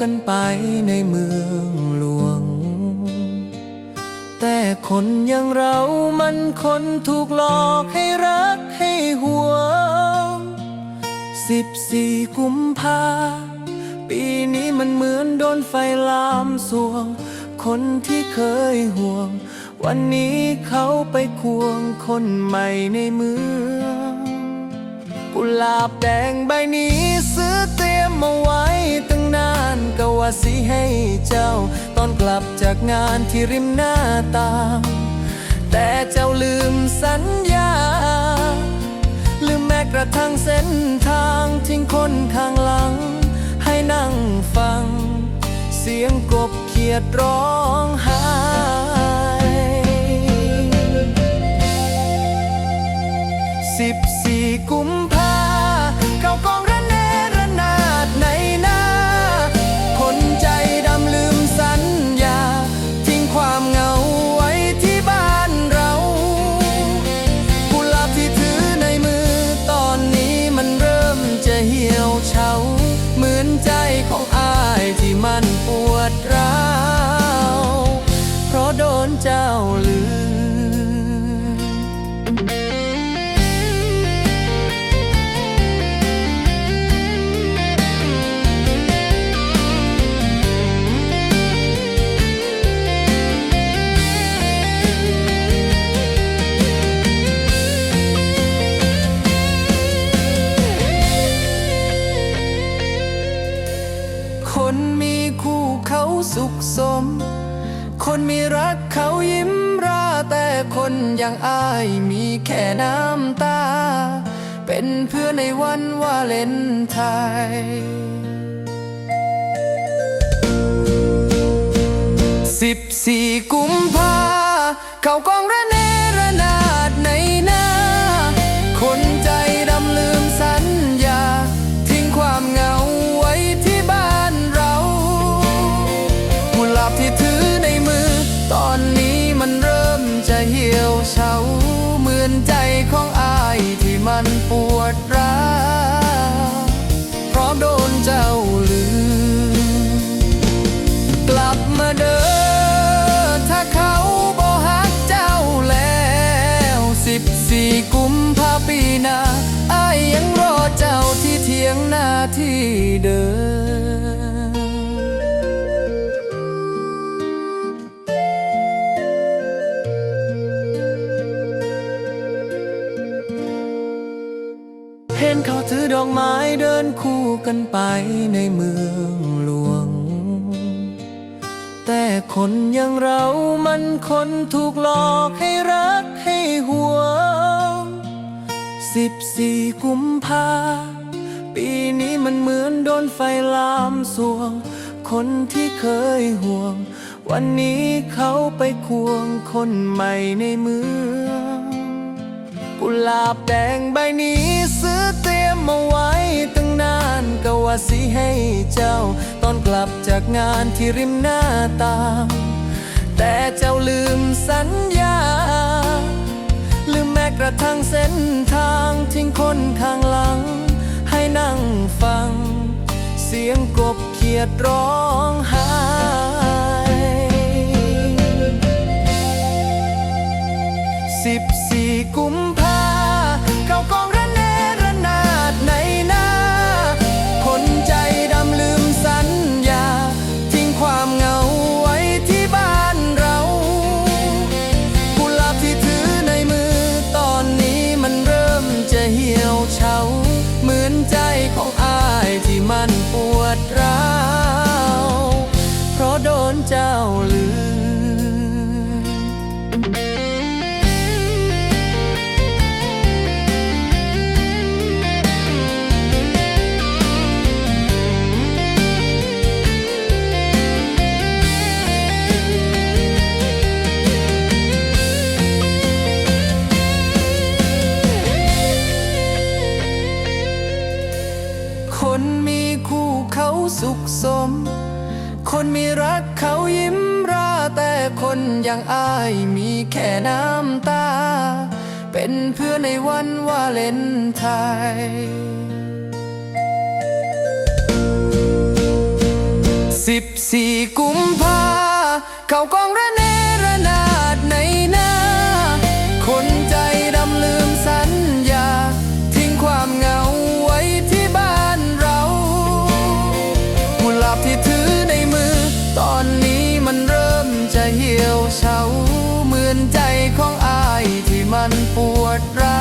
กันไปในเมืองหลวง แต่คนอย่างเรามันคนถูกหลอกให้รักให้ห่วงสิบสี่กุมภาปีนี้มันเหมือนโดนไฟลามสวง คนที่เคยห่วง วันนี้เขาไปควงคนใหม่ในเมือง กุหลาบแดงใบนี้ซื้อเตรียมมาไว้ สิให้เจ้า ตอนกลับจากงานที่ริมหน้าต่างแต่เจ้าลืมสัญญา ลืมแม้กระทั่งเส้นทางทิ้งคนข้างหลัง ให้นั่งฟัง เสียงกบเขียดร้องห้สิบสี่กุมภาเกากอง สุขสม คนมีรักเขายิ้มราแต่คนอย่างอายมีแค่น้ำตา เป็นเพื่อนในวันวาเลนไทน์สิบสี่กุมภาเขากองระเน มันปวดร้าวเพราะโดนเจ้าลืม กลับมาเดินถ้าเขาบ่หักเจ้าแล้วสิบสี่กุมภาปีหน้าอายยังรอเจ้าที่เทียงหน้าที่เดิม เห็นเขาถือดอกไม้เดินคู่กันไปในเมืองหลวง แต่คนอย่างเรามันคนถูกหลอกให้รักให้ห่วงสิบสี่กุมภาปีนี้มันเหมือนโดนไฟลามสวง คนที่เคยห่วง วันนี้เขาไปควงคนใหม่ในเมือง กุหลาบแดงใบนี้ซื้อเตรียมมาไว้ตั้งนานก็ว่าสิให้เจ้า ตอนกลับจากงานที่ริมหน้าต่างแต่เจ้าลืมสัญญา ลืมแม้กระทั่งเส้นทางทิ้งคนข้างหลัง ให้นั่งฟัง เสียงกบเขียดร้องไห้ คนมีคู่เขาสุขสม คนมีรักเขายิ้มราแต่คนอย่างอายมีแค่น้ำตา เป็นเพื่อนในวันวาเลนไทน์สิบสี่กุมภาเขากองเรนันปวดร้า